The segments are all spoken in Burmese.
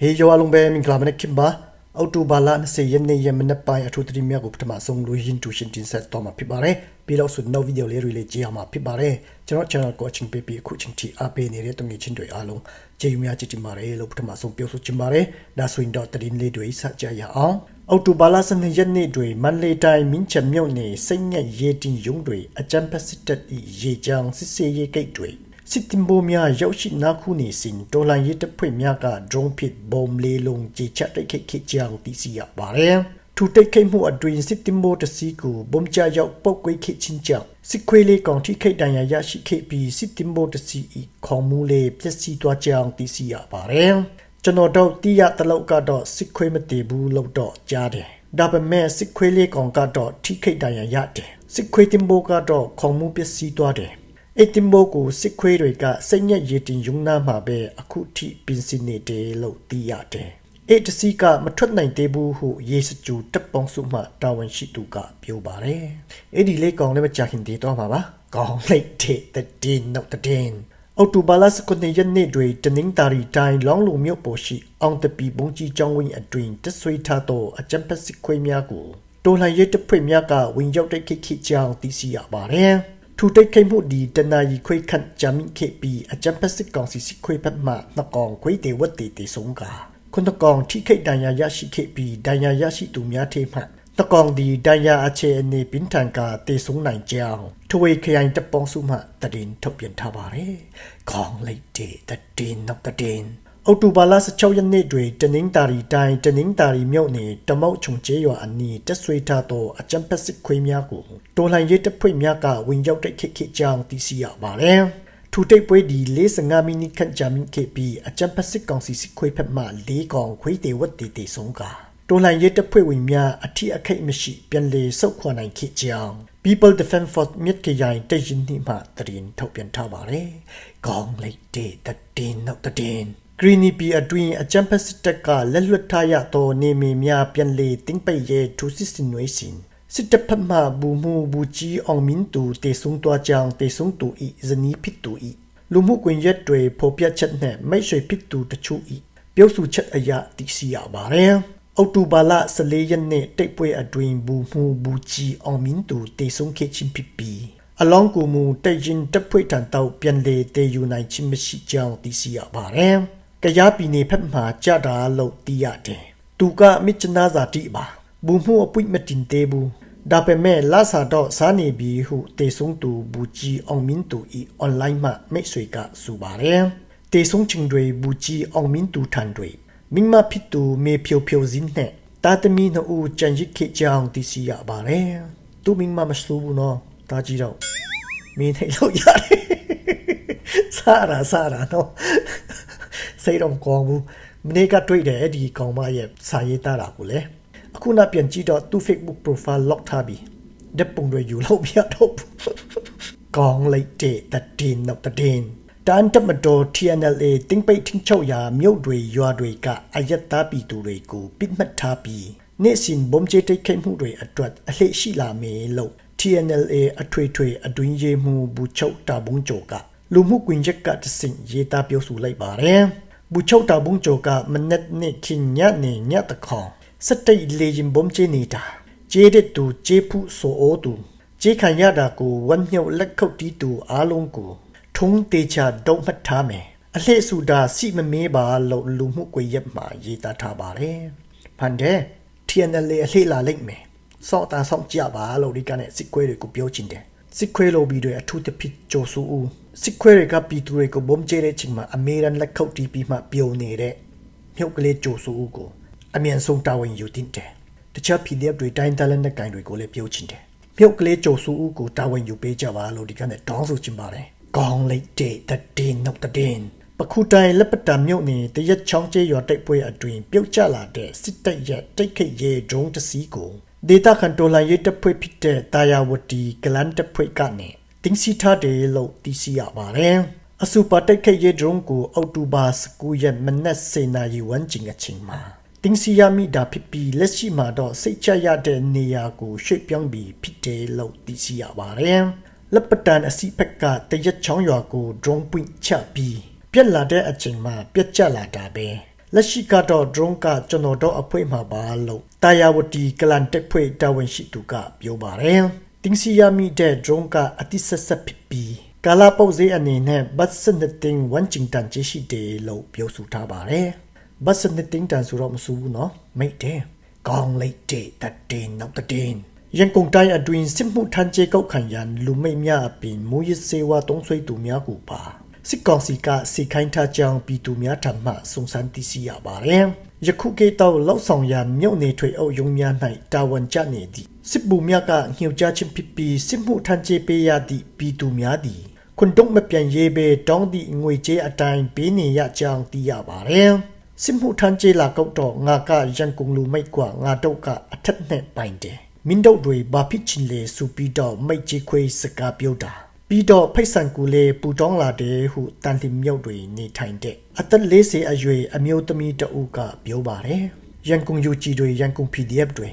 ဟေးယောအလုံးပဲမင်္ဂလာမနေ့ခင်ပါအော်တိုဘာလ20ရက်နေ့ရက်မနေ့ပိုင်းအထူးသတိများကိုပထမဆုံးလူရင်းတူရှင်တင်ဆက်တော့မှာဖြစ်ပါတယ်ပြီးတော့ဆိုနောက်ဗီဒီယိုလေးတွေလေးကြည့်အောင်မှာဖြစ်ပါတယ်ကျွန်တော် channel ကိုအချင်းပေးပြီးအခုချင်းတီအားပေးနေတဲ့တုံငယ်ချင်းတွေအားလုံးကျေးဇူးများကြည့်တင်ပါတယ်လို့ပထမဆုံးပြောဆိုချင်ပါတယ်ဒါဆိုရင်တော့တရင်လေးတွေစကြရအောင်အော်တိုဘာလ12ရက်နေ့တွင်မန်လေးတိုင်းမင်းချမြုပ်နေစိတ်ညက်ရေတင်ယုံတွေအကြံဖက်စစ်တပ်၏ရေချောင်းစစ်စေးရေးဂိတ်တွေ စစ်တင်ဘိုများရောက်ရှိနာခုနေစဉ်တော်လန်ရေးတပ်ဖွဲ့များက drone ဖြစ်ဘုံလေးလုံးကြေချတိုက်ခိုက်ခဲ့ကြောင်းသိရှိရပါတယ်။ထူတိုက်ခိုက်မှုအတွင်းစစ်တင်ဘိုတစီကိုဘုံချရောက်ပုတ်ကွေးခဲ့ခြင်းကြောင့်စစ်ခွေးလေးကောင်ထိခိုက်ဒဏ်ရာရရှိခဲ့ပြီးစစ်တင်ဘိုတစီ၏ခေါင်းမူလေးပျက်စီးသွားကြောင်းသိရှိရပါတယ်။ကျွန်တော်တို့တိရတလောက်ကတော့စစ်ခွေးမတည်ဘူးလို့တော့ကြားတယ်။ဒါပေမဲ့စစ်ခွေးလေးကောင်ကတော့ထိခိုက်ဒဏ်ရာရတယ်။စစ်ခွေးတင်ဘိုကတော့ခေါင်းမူပျက်စီးသွားတယ်။ အတင်ဘိုကိုစစ်ခွေးတွေကစိတ်ညက်ရည်တင်ယုံနာမှာပဲအခုထိပင်စင်နေတယ်လို့သိရတယ်။အဲ့တစီကမထွက်နိုင်သေးဘူးဟုရေစကြူတပ်ပေါင်းစုမှတာဝန်ရှိသူကပြောပါတယ်။အဲ့ဒီလေးကောင်လည်းမကြခင်တည်တော့မှာပါ။ကောင်းလိုက်တဲ့တည်နောက်တဲ့အော်တိုဘာလစကွန်နေရက်နေ့တွေတနင်္သာရီတိုင်းလောင်းလုံမြို့ပေါ်ရှိအောင်တပီဘုံကြီးကျောင်းဝင်းအတွင်တဆွေးထားသောအကြံဖက်စစ်ခွေးများကိုတော်လှန်ရေးတပ်ဖွဲ့များကဝင်ရောက်တိုက်ခိုက်ခဲ့ကြောင်းသိရှိရပါတယ်။ ထူတိတ်ခိမှုဒီတနာယီခွေခန့်ဂျမင်ခေပီအချမ်ပစစ်ကောင်စီစစ်ခွေဖတ်မှနကောင်ခွေတေဝတ်တေတေဆုံးကခွန်းတကောင်ထိခိတ်ဒဏ်ရာရရှိခဲ့ပြီးဒဏ်ရာရရှိသူများထေမှတကောင်ဒီဒဏ်ရာအခြေအနေပင်ထန်ကတေဆုံးနိုင်ကြောင်းထဝေခရိုင်တပေါင်းစုမှတရင်ထုတ်ပြန်ထားပါတယ်။ခေါင်းလိုက်တဲ့တည်နောက်တည် အော်တိုဘာလ16ရက်နေ့တွင်တနင်္သာရီတိုင်းတနင်္သာရီမြို့နယ်တမောက်ချုံကျေးရွာအနီးတက်ဆွေထားသောအကြံဖက်စစ်ခွေးများကိုတော်လှန်ရေးတပ်ဖွဲ့များကဝင်ရောက်တိုက်ခိုက်ခဲ့ကြောင်းသိရှိရပါတယ်။ထူတိတ်ပွဲဒီ45မိနစ်ခန့်ကြာမြင့်ခဲ့ပြီးအကြံဖက်စစ်ကောင်စီစစ်ခွေးဖက်မှ၄ကောင်ခွေးတေဝတ်တေတေဆုံးကတော်လှန်ရေးတပ်ဖွဲ့ဝင်များအထီးအခိတ်မရှိပြန်လည်ဆုတ်ခွာနိုင်ခဲ့ကြောင်း People Defense Force မြစ်ကရိုင်တရင်နှိမှတရင်ထုတ်ပြန်ထားပါတယ်။ကောင်းလိုက်တဲ့တည်နောက်တည် ဂရီနီပီအတွင်းအကြံဖက်စစ်တပ်ကလက်လွတ်ထားရသောနေမီများပြန်လေတင်းပိတ်ရဲထူစစ်စင်နွေးစဉ်စစ်တပ်ဖက်မှဘူမှုဘူကြီးအောင်မင်းသူတေဆုံတွားကြောင်တေဆုံတူဤဇနီးဖြစ်တူဤလူမှုကွန်ရက်တွေဖော်ပြချက်နဲ့မိတ်ဆွေဖြစ်သူတချို့ဤပြုတ်စုချက်အရာသိရှိရပါတယ်အောက်တိုဘာလ14ရက်နေ့တိတ်ပွဲအတွင်းဘူမှုဘူကြီးအောင်မင်းသူတေဆုံခဲ့ခြင်းဖြစ်ပြီးအလောင်းကူမူတိတ်ရင်တပ်ဖွဲ့ထံတောက်ပြန်လေတေယူနိုင်ခြင်းမရှိကြောင်းသိရှိရပါတယ်။ ကရားပြည်နယ်ဖက်မှာကြတာလို့သိရတယ်။သူကမြစ်ချနာဇာတိပါ။ဘူမှုအပွိမတင်သေးဘူး။ဒါပေမဲ့လာစာတော့စားနေပြီဟုတေဆုံသူဘူကြီးအောင်မင်းသူဤအွန်လိုင်းမှာမိတ်ဆွေကဆိုပါတယ်။တေဆုံချင်းတွေဘူကြီးအောင်မင်းသူထန်တွေမိမဖြစ်သူမေဖြိုဖြိုစင်းနဲ့တာသမီနှုတ်ကြံရစ်ခေကြောင်သိရှိရပါတယ်။သူမိမမဆိုးဘူးနော်။ဒါကြည့်တော့မင်းထိုင်လို့ရတယ်။စားရစားရနော်။ စိတ်တော့ကောင်းဘူးမနေ့ကတွေ့တယ်အဲ့ဒီကောင်မရဲ့စာရေးသားတာကိုလေအခုနောက်ပြန်ကြည့်တော့သူ့ Facebook profile lock ထားပြီးဓာတ်ပုံတွေယူလို့မရတော့ဘူးကောင်းလိုက်တဲ့တည်နောက်တည်တန်တမတော် TNLA တင်းပိတ်ထင်းချုပ်ရာမြို့တွေရွာတွေကအယက်သားပြည်သူတွေကိုပြစ်မှတ်ထားပြီးနေ့စဉ်ဘုံကျဲတိတ်ခိတ်မှုတွေအတွက်အလှည့်ရှိလာမယ်လို့ TNLA အထွေထွေအတွင်းရေးမှူးဘူချုပ်တာဘုံကျော်ကလူမှုကွန်ရက်ကတဆင့်ရေးသားပြောဆိုလိုက်ပါတယ် ဘူချုပ်တာဘုံကျော်ကမနက်နေ့ခင်ညနေညတခေါင်စတိတ်လေရင်ဘုံကျဲနေတာကျေးတဲ့သူကျေးဖုဆိုအိုးသူကျေးခံရတာကိုဝမ်းမြုပ်လက်ခုပ်တီးသူအားလုံးကိုထုံးတေချာတုံးမှတ်ထားမယ်အလှည့်စုတာစီမမေးပါလို့လူမှုကွေရက်မှာရေးသားထားပါတယ်ဖန်တဲ့ TNL အလှည့်လာလိုက်မယ်စောက်တာစောက်ကြပါလို့ဒီကနေ့စစ်ခွေးတွေကိုပြောချင်တယ်စစ်ခွေးလိုပြီးတွေအထူးသဖြင့်ကြိုဆူဦး စစ်ခွေးတွေကပြည်သူတွေကိုဘုံကျဲတဲ့ချိန်မှာအမေရန်လက်ခုပ်တီးပြီးမှပြုံနေတဲ့မြုပ်ကလေးကြိုဆူဦးကိုအမြန်ဆုံးတာဝန်ယူတင်တယ်တခြား PDF တွေတိုင်းတလန်တဲ့ဂိုင်တွေကိုလည်းပြောချင်တယ်မြုပ်ကလေးကြိုဆူဦးကိုတာဝန်ယူပေးကြပါလို့ဒီကနေ့တောင်းဆိုချင်ပါတယ်ကောင်းလိုက်တဲ့တည်နောက်တည်ပခုတိုင်လက်ပတံမြုပ်နေတရက်ချောင်းကျဲရွာတိုက်ပွဲအတွင်ပြုတ်ကျလာတဲ့စစ်တပ်ရဲ့တိုက်ခိတ်ရဲဒရုန်းတစ်စီးကိုဒေတာခန်တိုလာရေးတပ်ဖွဲ့ဖြစ်တဲ့တာယာဝတီဂလန်တပ်ဖွဲ့ကနေ တင်းစီထားတယ်လို့သိရှိရပါတယ်။အစူပါတိုက်ခိုက်ရေးဒရုန်းကိုအောက်တိုဘာ19ရက်မနက်7:00နာရီဝန်းကျင်အချိန်မှာတင်းစီယာမီဒါဖြစ်ပြီးလက်ရှိမှာတော့စိတ်ချရတဲ့နေရာကိုရွှေ့ပြောင်းပြီးဖြစ်တယ်လို့သိရှိရပါတယ်။လက်ပတန်အစီဖက်ကတရက်ချောင်းရွာကိုဒရုန်းပွင့်ချပြီးပြက်လာတဲ့အချိန်မှာပြက်ကျလာတာပဲလက်ရှိကတော့ drone ကကျွန်တော်တို့အဖွဲ့မှာပါလို့တာယာဝတီကလန်တက်ဖွဲ့တာဝန်ရှိသူကပြောပါတယ် တင်းစီယာမီတဲ့ဒရုန်းကအတိဆက်ဆက်ဖြစ်ပြီးကာလာပုတ်ဈေးအနေနဲ့ဘတ်စနစ်တင်ဝန်ချင်တန်ချရှိတယ်လို့ပြောဆိုထားပါတယ်။ဘတ်စနစ်တင်တန်ဆိုတော့မဆိုးဘူးနော်။မိတ်တယ်။ကောင်းလိုက်တဲ့တတင်းနောက်တတင်းရန်ကုန်တိုင်းအတွင်းစစ်မှုထမ်းခြေကောက်ခံရန်လူမိတ်များအပြင်မူရစ်စေဝါတုံးဆွေးသူများကိုပါ စစ်ကောင်စီကစေခိုင်းထားကြောင်းပြည်သူများထံမှစုံစမ်းသိရှိရပါတယ်။ယခုကိတောက်လောက်ဆောင်ရာမြို့နေထွေအုပ်ရုံးများ၌တာဝန်ကျနေသည့်စစ်ဗိုလ်များကညှို့ချခြင်းဖြစ်ပြီးစစ်မှုထမ်းခြေပေးရသည့်ပြည်သူများသည်ခွန်တုံးမပြန်ရေးပဲတောင်းသည့်ငွေကြေးအတိုင်းပေးနေရကြောင်းသိရပါတယ်။စစ်မှုထမ်းခြေလာကောက်တော့ငါကရန်ကုန်လူမိတ်ကွာငါတို့ကအထက်နဲ့ပိုင်တယ်။မင်းတို့တွေဘာဖြစ်ချင်လဲဆိုပြီးတော့မိတ်ကြီးခွေးစကားပြောတာ။ ပြီးတော့ဖိတ်ဆန်ကူလေပူတောင်းလာတယ်ဟုတန်တင်မြုပ်တွေနေထိုင်တဲ့အသက်40အရွယ်အမျိုးသမီးတဦးကပြောပါတယ်ရန်ကုန်ယူကြည်တွေရန်ကုန် PDF တွေ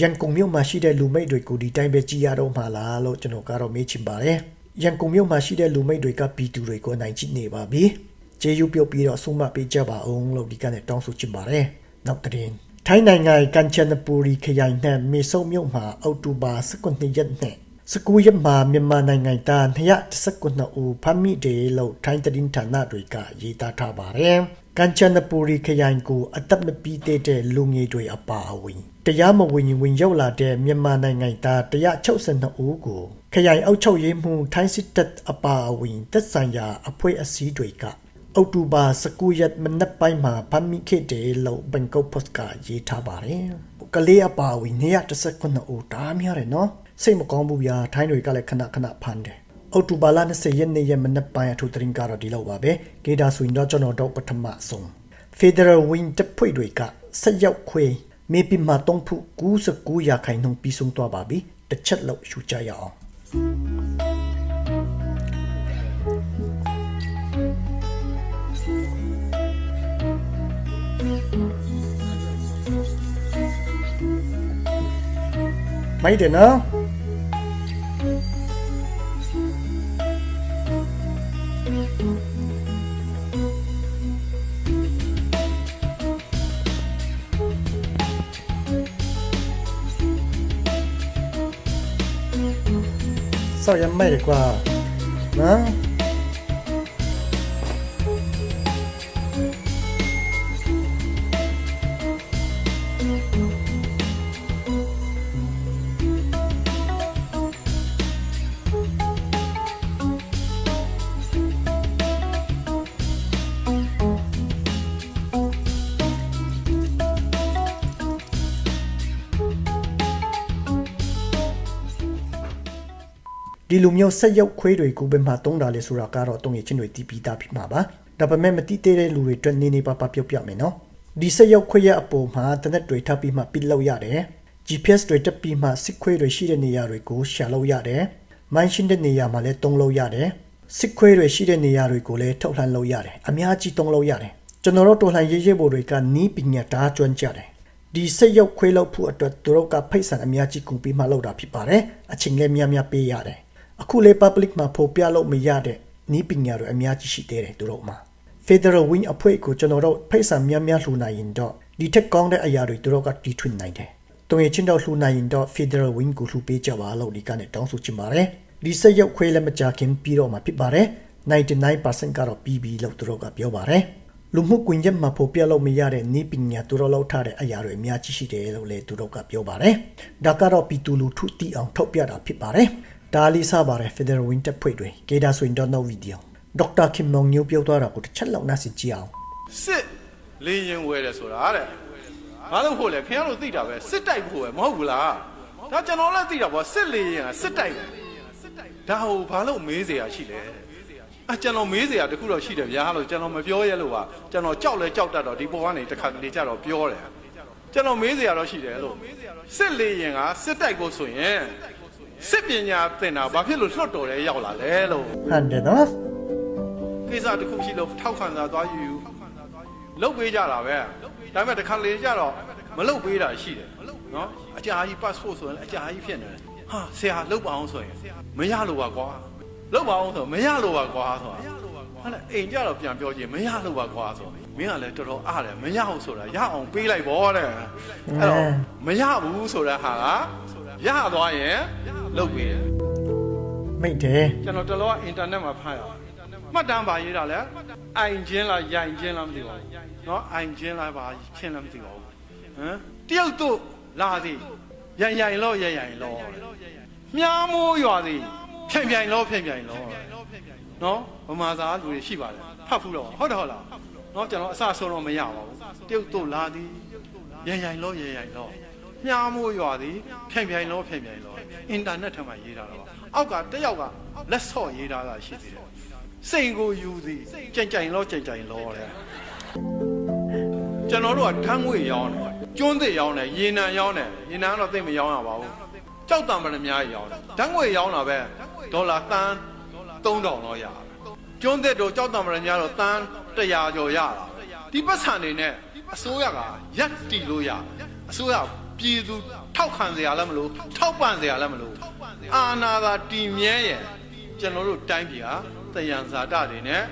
ရန်ကုန်မြို့မှာရှိတဲ့လူမိတ်တွေကိုဒီတိုင်းပဲကြည်ရတော့မှာလားလို့ကျွန်တော်ကတော့မေးချင်ပါတယ်ရန်ကုန်မြို့မှာရှိတဲ့လူမိတ်တွေကပြည်သူတွေကိုနိုင်ကြည့်နေပါပြီကျေးဇူးပြုတ်ပြီးတော့ဆုံးမပေးကြပါအောင်လို့ဒီကနေ့တောင်းဆိုချင်ပါတယ်နောက်တစ်ရင်ထိုင်းနိုင်ငံကန်ချန်နပူရီခရိုင်နဲ့မေဆုံမြို့မှာအောက်တိုဘာ19ရက်နဲ့ 19ရက်မှာမြန်မာနိုင်ငံသား219ဦးဖမ်းမိတယ်လို့ထိုင်းသတင်းဌာနတွေကရေးသားထားပါတယ်။ကန်ချန်နပူရီခရိုင်ကိုအသက်မပြည့်သေးတဲ့လူငယ်တွေအပါအဝင်တရားမဝင်ဝင်ရောက်လာတဲ့မြန်မာနိုင်ငံသား162ဦးကိုခရိုင်အုပ်ချုပ်ရေးမှူးထိုင်းစစ်တပ်အပါအဝင်သက်ဆိုင်ရာအဖွဲ့အစည်းတွေကအောက်တိုဘာ19ရက်မနက်ပိုင်းမှာဖမ်းမိခဲ့တယ်လို့ဘန်ကောက်ပို့စ်ကရေးထားပါတယ်။ကလေးအပါအဝင်219ဦးတားများတယ်နော်။ စိတ်မကောင်းဘူးဗျာထိုင်းတွေကလည်းခဏခဏဖမ်းတယ်။အောက်တိုဘာလ20ရက်နေ့ရက်မနက်ပိုင်းအထူးသတင်းကတော့ဒီလောက်ပါပဲ။ဂေတာဆိုရင်တော့ကျွန်တော်တို့ပထမဆုံး Federal Wing တပ်ဖွဲ့တွေကဆက်ရောက်ခွေမေပီမာတုံးဖု99ရာခိုင်နှုန်းပြီးဆုံးသွားပါပြီ။တစ်ချက်လောက်ရှုကြရအောင်။မိုက်တယ်နော် ဆောက်ရမိုက်တယ် လူမျိုးဆက်ရောက်ခွေးတွေကိုဘယ်မှာတုံးတာလဲဆိုတာကတော့တုံးရချင်းတွေတီးပြီးသားဖြစ်မှာပါဒါပေမဲ့မတိသေးတဲ့လူတွေအတွက်နေနေပါပါပြောပြမယ်နော်ဒီဆက်ရောက်ခွေးရဲ့အပေါ်မှာတနက်တွေထပ်ပြီးမှပြလောက်ရတယ် GPS တွေတက်ပြီးမှစစ်ခွေးတွေရှိတဲ့နေရာတွေကိုရှာလို့ရတယ်မိုင်းရှင်းတဲ့နေရာမှာလည်းတုံးလို့ရတယ်စစ်ခွေးတွေရှိတဲ့နေရာတွေကိုလည်းထုတ်လှမ်းလို့ရတယ်အများကြီးတုံးလို့ရတယ်ကျွန်တော်တို့တော်လှန်ရေးရေးဘော်တွေကနီးပညာတားကျွမ်းကြတယ်ဒီဆက်ရောက်ခွေးလောက်ဖို့အတွက်သူတို့ကဖိတ်ဆန်အများကြီးကူပြီးမှလောက်တာဖြစ်ပါတယ်အချိန်လည်းများများပေးရတယ် အခုလေ public မှာဖော်ပြလို့မရတဲ့နီးပညာတွေအများကြီးရှိသေးတယ်သူတို့မှာ Federal Wing အဖွဲ့ကိုကျွန်တော်တို့ဖိတ်ဆံများများလှူနိုင်ရင်တော့ဒီထက်ကောင်းတဲ့အရာတွေသူတို့ကတီထွင်နိုင်တယ်။တုံရချင်းတော့လှူနိုင်ရင်တော့ Federal Wing ကိုလှူပေးကြပါလို့ဒီကနေ့တောင်းဆိုချင်ပါတယ်။ဒီဆက်ရောက်ခွဲလည်းမကြခင်ပြီးတော့မှဖြစ်ပါတယ်။99%ကတော့ပြီးပြီလို့သူတို့ကပြောပါတယ်။လူမှုကွန်ရက်မှာဖော်ပြလို့မရတဲ့နီးပညာသူတို့လောက်ထားတဲ့အရာတွေအများကြီးရှိတယ်လို့လည်းသူတို့ကပြောပါတယ်။ဒါကတော့ပြည်သူလူထုသိအောင်ထုတ်ပြတာဖြစ်ပါတယ်။ ဒါလေးစားပါတယ် Federal Wing တက်ဖွဲ့တွေကေဒါဆိုရင်တော့ no video ဒေါက်တာခင်မောင်ညိုးပြောသွားတာကိုတစ်ချက်လောက်နားဆင်ကြည့်အောင် စစ်လင်းရင်ဝဲတယ်ဆိုတာတဲ့ဘာလို့ဖို့လဲခင်ဗျားတို့သိတာပဲစစ်တိုက်ဖို့ပဲမဟုတ်ဘူးလားဒါကျွန်တော်လည်းသိတာပေါ့စစ်လင်းရင်ကစစ်တိုက်ပဲဒါဟိုဘာလို့မေးเสียရရှိလဲအကျွန်တော်မေးเสียရတခုတော့ရှိတယ်ဗျာလို့ကျွန်တော်မပြောရဲလို့ပါကျွန်တော်ကြောက်လဲကြောက်တတ်တော့ဒီပေါ်ကနေတစ်ခါတလေကြတော့ပြောတယ်ကျွန်တော်မေးเสียရတော့ရှိတယ်လို့စစ်လင်းရင်ကစစ်တိုက်ဖို့ဆိုရင် စစ်ပညာသင်တာဘာဖြစ်လို့လွတ်တော်လဲရောက်လာလဲလို့ဟန်တယ်နော်ကိစ္စတစ်ခုရှိလို့ထောက်ခံစာသွားယူယူလုတ်ပေးကြတာပဲဒါပေမဲ့တစ်ခါလေကြတော့မလုတ်ပေးတာရှိတယ်နော်အကြာကြီး passport ဆိုရင်အကြာကြီးဖြစ်နေတယ်ဟာဆရာလုတ်ပါအောင်ဆိုရင်မရလို့ပါကွာလုတ်ပါအောင်ဆိုမရလို့ပါကွာဆိုတာဟုတ်လားအိမ်ကြတော့ပြန်ပြောကြည့်မရလို့ပါကွာဆို မင်းကလည်းတော်တော်အားတယ်မရအောင်ဆိုတာရအောင်ပေးလိုက်ပေါ့တဲ့အဲ့တော့မရဘူးဆိုတဲ့ဟာကရသွားရင်လုပ်ပေးတယ် မိတ်တယ် ကျွန်တော်တလောကအင်တာနက်မှာဖတ်ရအောင်မှတ်တမ်းပါရေးတာလဲအိုင်ချင်းလားရိုင်ချင်းလားမသိပါဘူးเนาะအိုင်ချင်းလားပါချင်းလားမသိပါဘူးဟမ်တယောက်တို့လာသည်ရိုင်ရိုင်လောရိုင်ရိုင်လောမြားမိုးရွာသည်ဖြန့်ဖြန့်လောဖြန့်ဖြန့်လောเนาะဗမာစာလူတွေရှိပါတယ်ဖတ်ဖူးတော့ဟုတ်တယ်ဟုတ်လား เนาะကျွန်တော်အစဆုံးတော့မရပါဘူးတယောက်တို့လာသည်ရိုင်ရိုင်လောရိုင်ရိုင်လောမြားမိုးရွာသည်ဖြန့်ဖြန့်လောဖြန့်ဖြန့်လောအင်တာနက်ထဲမှာရေးတာတော့အောက်ကတယောက်ကလက်ဆော့ရေးတာကရှိသေးတယ်စိန်ကိုယူသည်ကြင်ကြင်လောကြင်ကြင်လောတဲ့ ကျွန်တော်တို့ကဓာတ်ငွေရောင်းတယ်ကျွန်းသစ်ရောင်းတယ်ရေနံရောင်းတယ်ရေနံကတော့သိပ်မရောင်းရပါဘူးကြောက်တံပရမ ्या ရောင်းတယ်ဓာတ်ငွေရောင်းတာပဲဒေါ်လာတန်း3000တော့ရတယ်ကျွန်းသစ်တို့ကြောက်တံပရမ ्या တော့တန်း 100ကျော်ရတာဒီပတ်စံတွေနဲ့အစိုးရကရက်တီလို့ရတယ်အစိုးရပြည်သူထောက်ခံစရာလည်းမလိုထောက်ပံ့စရာလည်းမလိုအာနာသာတီမြဲရဲ့ကျွန်တော်တို့တိုင်းပြည်ဟာတယံဇာတတွေနဲ့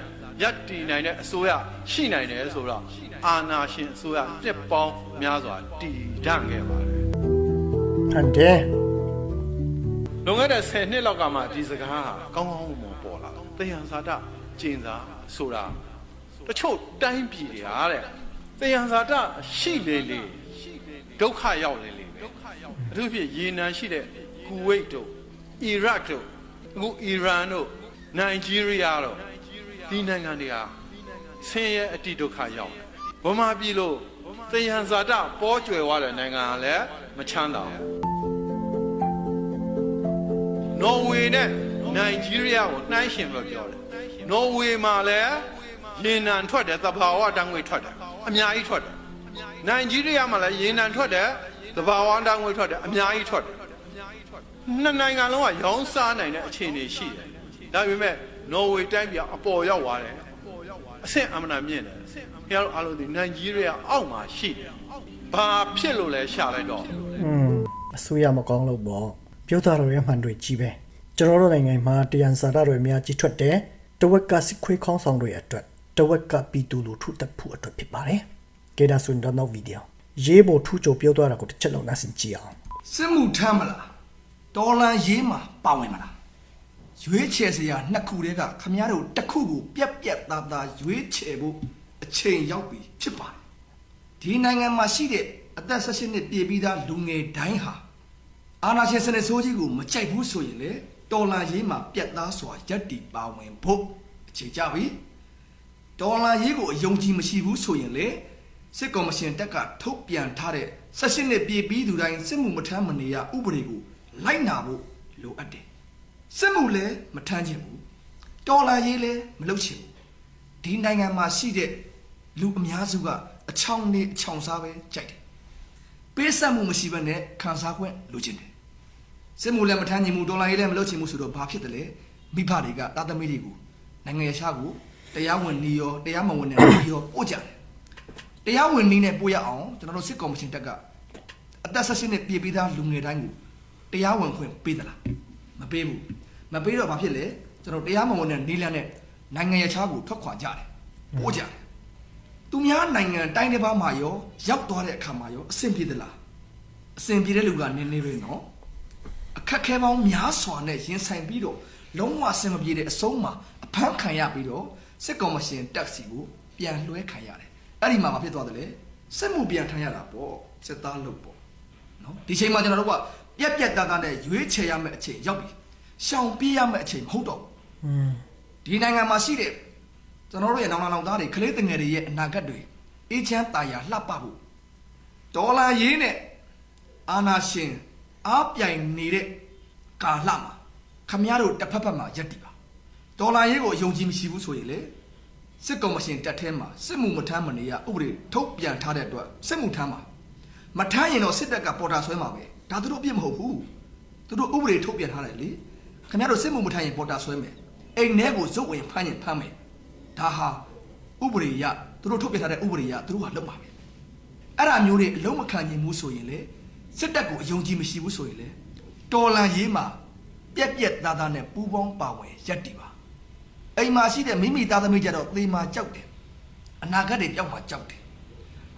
ရက်တီနိုင်တဲ့အစိုးရရှိနိုင်တယ်ဆိုတော့အာနာရှင်အစိုးရတစ်ပေါင်းများစွာတည်တံ့ခဲ့ပါတယ်ဟန်တယ်လွန်ခဲ့တဲ့10နှစ်လောက်ကမှဒီစကားဟာကောင်းကောင်းမွန်ပေါ်လာတယ်တယံဇာတကျင်စာဆိုတာ တချို့တိုင်းပြည်တွေဟာတဲ့တယံဇာတရှိလေလေဒုက္ခရောက်လေလေပဲအထူးဖြင့်ရေနံရှိတဲ့ကူဝိတ်တို့အီရတ်တို့အခုအီရန်တို့နိုင်ဂျီးရီးယားတို့ဒီနိုင်ငံတွေဟာဆင်းရဲအတိဒုက္ခရောက်တယ်ဗမာပြည်လို့တယံဇာတပေါ်ကျွယ်သွားတဲ့နိုင်ငံဟာလည်းမချမ်းသာဘူးနော်ဝေနဲ့နိုင်ဂျီးရီးယားကိုနှိုင်းရှင်လို့ပြောတယ်။နော်ဝေမှာလည်း ရေနံထွက်တယ်သဘာဝတန်းငွေထွက်တယ်အများကြီးထွက်တယ်။နိုင်ဂျီးရီးယားမှာလည်းရေနံထွက်တယ်သဘာဝတန်းငွေထွက်တယ်အများကြီးထွက်တယ်။နှစ်နိုင်ငံလုံးကရောင်းစားနိုင်တဲ့အခြေအနေရှိတယ်။ဒါပေမဲ့နော်ဝေတိုင်းပြည်အပေါ်ရောက်သွားတယ်။အဆင့်အမနာမြင့်တယ်။ခင်ဗျားတို့အားလုံးဒီနိုင်ဂျီးရီးယားအောက်မှာရှိတယ်။ဘာဖြစ်လို့လဲရှာလိုက်တော့อืมအစိုးရမကောင်းလို့ပေါ့ပြောတာတော့ရမှန်တွေကြီးပဲကျွန်တော်တို့နိုင်ငံမှာတယံစာရတွေအများကြီးထွက်တယ်တဝက်ကစစ်ခွေးခေါင်းဆောင်တွေအတွက် တဝက်ကပြည်သူလူထုတပ်ဖို့အတွက်ဖြစ်ပါတယ်ကဲဒါဆိုရင်တော့နောက်ဗီဒီယိုရေးဖို့ထူးကြိုပြောသွားတာကိုတစ်ချက်လောက်နားဆင်ကြည့်အောင်စစ်မှုထမ်းမလားဒေါ်လာရေးမှာပါဝင်မလားရွေးချယ်စရာနှစ်ခုတည်းကခမည်းတော်တစ်ခုကိုပြက်ပြက်သားသားရွေးချယ်ဖို့အချိန်ရောက်ပြီဖြစ်ပါတယ်ဒီနိုင်ငံမှာရှိတဲ့အသက်16နှစ်ပြည့်ပြီးသားလူငယ်တိုင်းဟာအာဏာရှင်စနစ်ဆိုးကြီးကိုမကြိုက်ဘူးဆိုရင်လေဒေါ်လာရေးမှာပြက်သားစွာရက်တီပါဝင်ဖို့အချိန်ကြပြီ ဒေါ်လာရေးကိုအယုံကြည်မရှိဘူးဆိုရင်လေစစ်ကော်မရှင်တက်ကထုတ်ပြန်ထားတဲ့ဆက်ရှင်နဲ့ပြည်ပြီးသူတိုင်းစစ်မှုမထမ်းမနေရဥပဒေကိုလိုက်နာဖို့လိုအပ်တယ်စစ်မှုလည်းမထမ်းချင်ဘူးဒေါ်လာရေးလည်းမလုပ်ချင်ဘူးဒီနိုင်ငံမှာရှိတဲ့လူအများစုကအချောင်းနေအချောင်းစားပဲကြိုက်တယ်ပေးဆက်မှုမရှိဘဲနဲ့ခံစား권လိုချင်တယ်စစ်မှုလည်းမထမ်းချင်ဘူးဒေါ်လာရေးလည်းမလုပ်ချင်ဘူးဆိုတော့ဘာဖြစ်တယ်လဲမိဘတွေကတာသမီတွေကိုနိုင်ငံရရှားကို တရားဝင်နေရောတရားမဝင်နေနေရောပို့ကြတယ်တရားဝင်နေနဲ့ပို့ရအောင်ကျွန်တော်တို့စစ်ကော်မရှင်တက်ကအသက်ဆက်ရှင်နဲ့ပြည်ပြီးသားလူငယ်တိုင်းကိုတရားဝင်ခွင့်ပေးသလားမပေးဘူးမပေးတော့ဘာဖြစ်လဲကျွန်တော်တရားမဝင်တဲ့နေလန်းနဲ့နိုင်ငံရခြားကိုထွက်ခွာကြတယ်ပို့ကြတယ်သူများနိုင်ငံတိုင်းတစ်ပါးမှာရောရောက်သွားတဲ့အခါမှာရောအဆင်ပြေသလားအဆင်ပြေတဲ့လူကနည်းနည်းပဲနော်အခက်ခဲပေါင်းများစွာနဲ့ရင်ဆိုင်ပြီးတော့လုံးဝအဆင်မပြေတဲ့အဆုံးမှာအဖမ်းခံရပြီးတော့ စစ်ကောင်မရှင်တက်စီကိုပြန်လွှဲခံရတယ်အဲ့ဒီမှာမဖြစ်သွားတယ်လေစစ်မှုပြန်ထမ်းရတာပေါ့စစ်သားလုပ်ပေါ့နော်ဒီချိန်မှာကျွန်တော်တို့ကပြက်ပြက်သားသားနဲ့ရွေးချယ်ရမယ့်အချိန်ရောက်ပြီရှောင်ပြေးရမယ့်အချိန်မဟုတ်တော့ဘူးอืมဒီနိုင်ငံမှာရှိတဲ့ကျွန်တော်တို့ရဲ့နောင်နောင်သားတွေကလေးတငယ်တွေရဲ့အနာဂတ်တွေအေးချမ်းတာယာလှပဖို့ဒေါ်လာရေးနဲ့အာနာရှင်အားပြိုင်နေတဲ့ကာလမှာခမည်းတော်တစ်ဖက်ဖက်မှာရက်တည်ပါ ဒေါ်လာရေးကိုအယုံကြည်မရှိဘူးဆိုရင်လေစစ်ကောင်မရှင်တက်ထဲမှာစစ်မှုမထမ်းမနေရဥပဒေထုတ်ပြန်ထားတဲ့အတွက်စစ်မှုထမ်းမှာမထမ်းရင်တော့စစ်တပ်ကပေါ်တာဆွဲမှာပဲဒါသူတို့အပြစ်မဟုတ်ဘူးသူတို့ဥပဒေထုတ်ပြန်ထားတယ်လေခမည်းတော်စစ်မှုမထမ်းရင်ပေါ်တာဆွဲမယ်အိမ်ထဲကိုဇုတ်ဝင်ဖမ်းရင်ဖမ်းမယ်ဒါဟာဥပဒေရသူတို့ထုတ်ပြန်ထားတဲ့ဥပဒေရသူတို့ကလုပ်ပါပဲအဲ့ဒါမျိုးတွေအလုံးမခံနိုင်ဘူးဆိုရင်လေစစ်တပ်ကိုအယုံကြည်မရှိဘူးဆိုရင်လေတော်လန်ရေးမှာပြက်ပြက်သားသားနဲ့ပူးပေါင်းပါဝင်ရက်တည်ပါ အိမ်မှာရှိတဲ့မိမိသားသမီးကြတော့သေမာကြောက်တယ်အနာဂတ်တွေပျောက်မှာကြောက်တယ်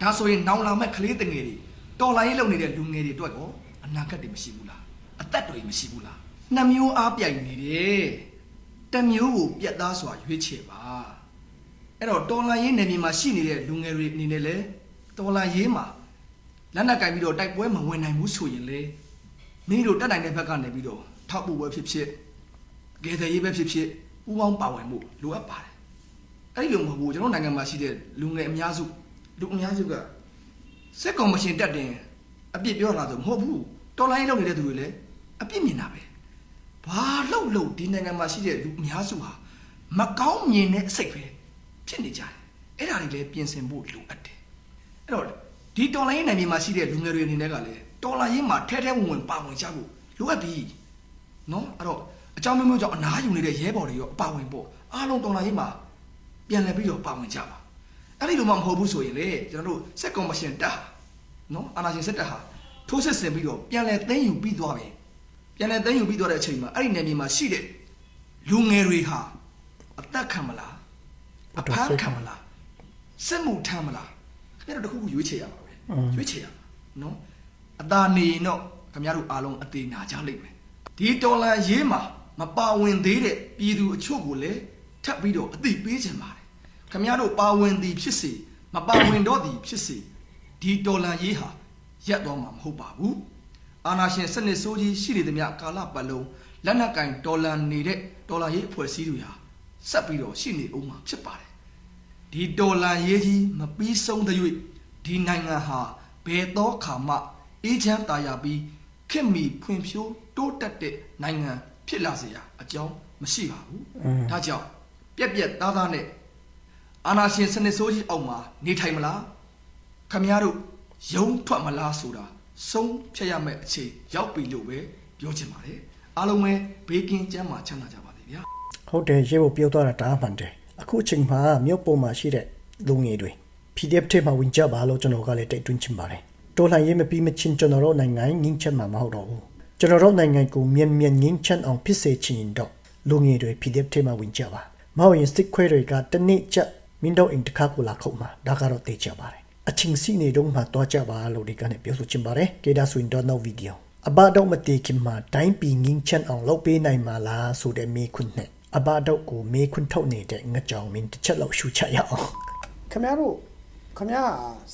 ဒါဆိုရင်နောင်လာမဲ့ကလေးတငယ်တွေတော်လိုင်းလုံနေတဲ့လူငယ်တွေအတွက်ကောအနာဂတ်တွေမရှိဘူးလားအသက်တွေမရှိဘူးလားနှမျိုးအားပြိုင်နေတယ်တစ်မျိုးကိုပြတ်သားစွာရွေးချယ်ပါအဲ့တော့တော်လိုင်းရေးနယ်မြေမှာရှိနေတဲ့လူငယ်တွေအနေနဲ့လဲတော်လိုင်းရေးမှာလက်နက်ကင်ပြီးတော့တိုက်ပွဲမဝင်နိုင်ဘူးဆိုရင်လေမိမိတို့တက်နိုင်တဲ့ဘက်ကနေပြီးတော့ထောက်ပို့ပဲဖြစ်ဖြစ်ဂေတယ်ရေးပဲဖြစ်ဖြစ် ပူးပေါင်းပါဝင်မှုလိုအပ်ပါတယ်အဲ့ဒီလိုမဟုတ်ဘူးကျွန်တော်နိုင်ငံမှာရှိတဲ့လူငယ်အများစုလူအများစုကစစ်ကောင်မရှင်တက်တင်အပြစ်ပြောလာဆိုမဟုတ်ဘူးတော်လိုင်းလုပ်နေတဲ့သူတွေလည်းအပြစ်မြင်တာပဲဘာလို့လို့ဒီနိုင်ငံမှာရှိတဲ့လူအများစုဟာမကောင်းမြင်တဲ့အစိတ်ပဲဖြစ်နေကြတယ်အဲ့ဒါတွေလည်းပြင်ဆင်ဖို့လိုအပ်တယ်အဲ့တော့ဒီတော်လိုင်းနိုင်ငံမှာရှိတဲ့လူငယ်တွေအနေနဲ့ကလည်းတော်လိုင်းမှာထဲထဲဝင်ဝင်ပါဝင်ကြဖို့လိုအပ်ပြီနော်အဲ့တော့ အကြောင်းမျိုးမျိုးကြောင့်အနားယူနေတဲ့ရဲဘော်တွေရောအပါဝင်ပေါ့အားလုံးတော်လိုင်းမှာပြန်လည်ပြီးတော့ပါဝင်ကြပါအဲ့ဒီလိုမှမဟုတ်ဘူးဆိုရင်လေကျွန်တော်တို့စက်ကော်မရှင်တက်ဟာနော်အာဏာရှင်စက်တက်ဟာထိုးစစ်ဆင်ပြီးတော့ပြန်လည်သိမ်းယူပြီးသွားပြီပြန်လည်သိမ်းယူပြီးသွားတဲ့အချိန်မှာအဲ့ဒီနယ်မြေမှာရှိတဲ့လူငယ်တွေဟာအသက်ခံမလားအဖမ်းခံမလားစစ်မှုထမ်းမလားခင်ဗျားတို့တစ်ခုခုရွေးချယ်ရပါပဲရွေးချယ်ရမှာနော်အသာနေရင်တော့ခင်ဗျားတို့အားလုံးအသေးနာကြလိမ့်မယ်ဒီတော်လန်ရေးမှာ မပါဝင်သေးတဲ့ပြည်သူအချို့ကိုလည်းထပ်ပြီးတော့အသိပေးချင်ပါတယ်ခင်ဗျားတို့ပါဝင်သည်ဖြစ်စေမပါဝင်တော့သည်ဖြစ်စေဒီတော်လန်ရေးဟာရက်တော့မှာမဟုတ်ပါဘူးအာနာရှင်စနစ်ဆိုးကြီးရှိနေသမျှကာလပတ်လုံးလက်နက်ကင်တော်လန်နေတဲ့တော်လန်ရေးအဖွဲ့အစည်းတွေဟာဆက်ပြီးတော့ရှိနေအောင်မှာဖြစ်ပါတယ်ဒီဒေါ်လာရေးကြီးမပြီးဆုံးသရွေ့ဒီနိုင်ငံဟာဘယ်တော့ခါမှအေးချမ်းသာယာပြီးခင်မီဖွံ့ဖြိုးတိုးတက်တဲ့နိုင်ငံ ဖြစ်လာစေရအကြောင်းမရှိပါဘူး။ဒါကြောင့်ပြက်ပြက်သားသားနဲ့အာနာရှင်စနစ်ဆိုးကြီးအောက်မှာနေထိုင်မလားခမည်းတော်ယုံထွက်မလားဆိုတာဆုံးဖြတ်ရမယ့်အချိန်ရောက်ပြီလို့ပဲပြောချင်ပါတယ်။အားလုံးပဲဘေးကင်းကျန်းမာချမ်းသာကြပါစေဗျာ။ဟုတ်တယ်ရေဘပြောသွားတာဒါမှန်တယ်အခုအချိန်မှာမြို့ပေါ်မှာရှိတဲ့လူငယ်တွေ PDF ထဲမှာဝင်ကြပါလို့ကျွန်တော်ကလည်းတိုက်တွန်းချင်ပါတယ်တော်လှန်ရေးမပြီးမချင်းကျွန်တော်တို့နိုင်ငံငင်းချက်မှာမဟုတ်တော့ဘူး ကျွန်တော်တို့နိုင်ငံကိုမြန်မြန်ငင်းချက်အောင်ဖြစ်စေချင်ရင်တော့လူငယ်တွေ PDF ထဲမှာဝင်ကြပါမဟုတ်ရင်စစ်ခွဲတွေကတနေ့ချက်မင်းတို့အိမ်တစ်ခါကိုလာခုတ်မှာဒါကတော့တေချပါတယ်အချင်းစီနေတော့မှတွားကြပါလို့ဒီကနေ့ပြောဆိုချင်ပါတယ်ကေဒါဆိုရင်တော့နောက်ဗီဒီယိုအဘတော့မတေခင်မှာတိုင်းပြည်ငင်းချက်အောင်လုပ်ပေးနိုင်မှာလားဆိုတဲ့မိခွန်းနဲ့အဘတော့ကိုမေးခွန်းထုတ်နေတဲ့ငကြောင်မင်းတစ်ချက်လောက်ရှူချရအောင်ခမရတို့ခမရ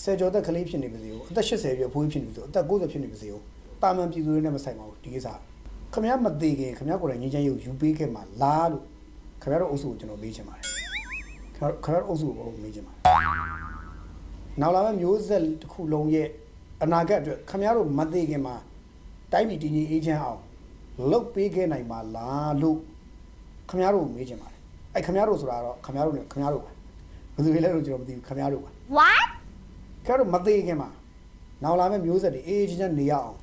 ဆယ်ကျော်သက်ကလေးဖြစ်နေပါစေ။အသက်80ပြည့်ဖိုးဖြစ်နေပါစေ။အသက်90ဖြစ်နေပါစေ။ တာမန်ပြည်သူတွေနဲ့မဆိုင်ပါဘူးဒီကိစ္စ။ခမရမသေးခင်ခမရကိုယ်တိုင်ငင်းချမ်းရုပ်ယူပေးခဲ့မှာလားလို့ခမရတို့အုပ်စုကိုကျွန်တော်မေးချင်ပါတယ်။ခမခမရတို့အုပ်စုကိုမေးချင်ပါတယ်။နောက်လာမယ့်မျိုးဆက်တစ်ခုလုံးရဲ့အနာဂတ်အတွက်ခမရတို့မသေးခင်မှာတိုင်းပြည်တည်ငြိမ်အေးချမ်းအောင်လှုပ်ပေးခဲ့နိုင်ပါလားလို့ခမရတို့ကိုမေးချင်ပါတယ်။အဲ့ခမရတို့ဆိုတာတော့ခမရတို့နဲ့ခမရတို့ပါဘယ်သူလဲလို့ကျွန်တော်မသိဘူးခမရတို့ပါ What? ခင်ဗျားတို့မသေးခင်မှာနောက်လာမယ့်မျိုးဆက်တွေအေးအေးချမ်းချမ်းနေရအောင်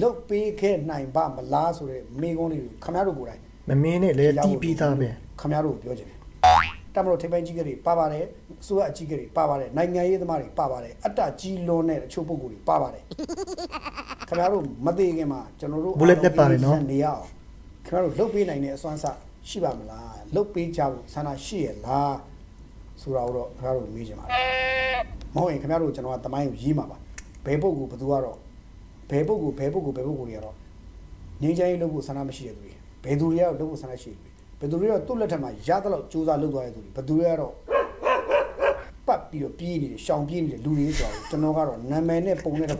လုတ်ပေးခဲ့နိုင်ပါမလားဆိုတဲ့မိကုန်းလေးကိုခင်ဗျားတို့ကိုယ်တိုင်မမင်းနဲ့လည်းတီးပြီးသားပဲခင်ဗျားတို့ကိုပြောချင်တယ်တမလို့ထိပ်ပိုင်းကြီးကလေးပါပါတယ်အစိုးရအကြီးကလေးပါပါတယ်နိုင်ငံရေးသမားတွေပါပါတယ်အတ္တကြီးလွန်တဲ့အချို့ပုဂ္ဂိုလ်တွေပါပါတယ်ခင်ဗျားတို့မသေးခင်မှာကျွန်တော်တို့ Bullet တက်ပါတယ်နော်နေရအောင်ခင်ဗျားတို့လုတ်ပေးနိုင်တဲ့အစွမ်းစရှိပါမလားလုတ်ပေးကြဖို့ဆန္ဒရှိရလားဆိုတာကိုတော့ခင်ဗျားတို့မေးချင်ပါတယ်မဟုတ်ရင်ခင်ဗျားတို့ကျွန်တော်ကတမိုင်းကိုရေးမှာပါဘယ်ပုဂ္ဂိုလ်ဘယ်သူကတော့ ဘယ်ပုဂ္ဂိုလ်ဘယ်ပုဂ္ဂိုလ်ဘယ်ပုဂ္ဂိုလ်တွေကတော့ငင်းချိုင်းလုပ်ဖို့ဆန္ဒမရှိတဲ့သူတွေဘယ်သူတွေကတော့လုပ်ဖို့ဆန္ဒရှိတဲ့သူတွေဘယ်သူတွေကတော့သူ့လက်ထက်မှာရသလောက်စူးစမ်းလုပ်သွားတဲ့သူတွေဘယ်သူတွေကတော့ပတ်ပြီးတော့ပြေးနေတယ်ရှောင်ပြေးနေတယ်လူတွေဆိုတော့ကျွန်တော်ကတော့နာမည်နဲ့ပုံနဲ့တော့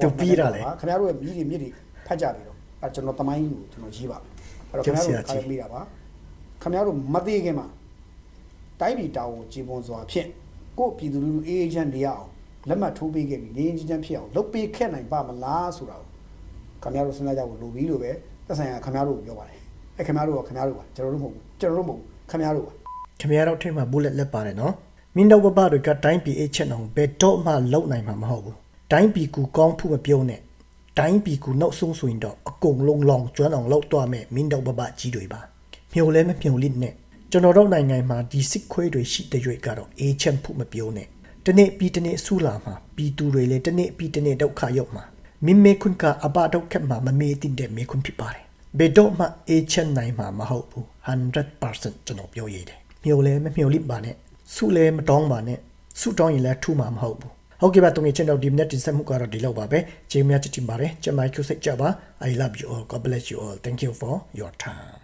ခင်ဗျားတို့ရဲ့မြည်တွေမြစ်တွေဖတ်ကြပြီတော့အဲကျွန်တော်တမိုင်းကိုကျွန်တော်ရေးပါမယ်အဲ့တော့ခင်ဗျားတို့ခါရမိတာပါခင်ဗျားတို့မသေးခင်မှာတိုင်းပြည်တာဝန်ကြီးပွန်စွာဖြင့်ကိုယ့်ပြည်သူလူထုအေးအေးချမ်းနေရအောင်လက်မှတ်ထိုးပေးခဲ့ပြီးနေရင်ချင်းချမ်းဖြစ်အောင်လုပ်ပေးခဲ့နိုင်ပါမလားဆိုတာကို ခင်ဗျားတို့စဉ်းစားကြဖို့လိုပြီလို့ပဲသက်ဆိုင်ရာခင်ဗျားတို့ကိုပြောပါတယ်အဲခင်ဗျားတို့ကခင်ဗျားတို့ပါကျွန်တော်တို့မဟုတ်ဘူးကျွန်တော်တို့မဟုတ်ဘူးခင်ဗျားတို့ပါခင်ဗျားတို့ထဲမှာ bullet လက်ပါတယ်နော်မင်းတို့ဘဘတွေကတိုင်းပြည်အချက်အောင်ဘယ်တော့မှလုံနိုင်မှာမဟုတ်ဘူးတိုင်းပြည်ကူကောင်းဖို့မပြောနဲ့တိုင်းပြည်ကူနှုတ်ဆုံးဆိုရင်တော့အကုန်လုံးလောင်ကျွမ်းအောင်လှုပ်သွားမယ်မင်းတို့ဘဘကြီးတွေပါမြုံလဲမမြုံလစ်နဲ့ကျွန်တော်တို့နိုင်ငံမှာဒီစစ်ခွေးတွေရှိတဲ့ရွေကတော့အေးချမ်းဖို့မပြောနဲ့တနေ့ပြီးတနေ့ဆူလာမှာပြည်သူတွေလည်းတနေ့ပြီးတနေ့ဒုက္ခရောက်မှာ မိမေခွန်းကအဘဒုက္ခမှာမမေ့တင်တဲ့မေခွန်းဖြစ်ပါတယ်ဘယ်တော့မှအေးချမ်းနိုင်မှာမဟုတ်ဘူး100%ကျွန်တော်ပြောရည်တယ်မြုပ်လဲမမြုပ်လိပါနဲ့ဆုလဲမတောင်းပါနဲ့ဆူတောင်းရင်လည်းထူမှာမဟုတ်ဘူးဟုတ်ကဲ့ပါတုံငယ်ချင်းတော့ဒီမနေ့တင်ဆက်မှုကတော့ဒီလောက်ပါပဲကျေးဇူးများချစ်တင်ပါတယ်ကျမ Q စိတ်ကြပါ I love you all God bless you all thank you for your time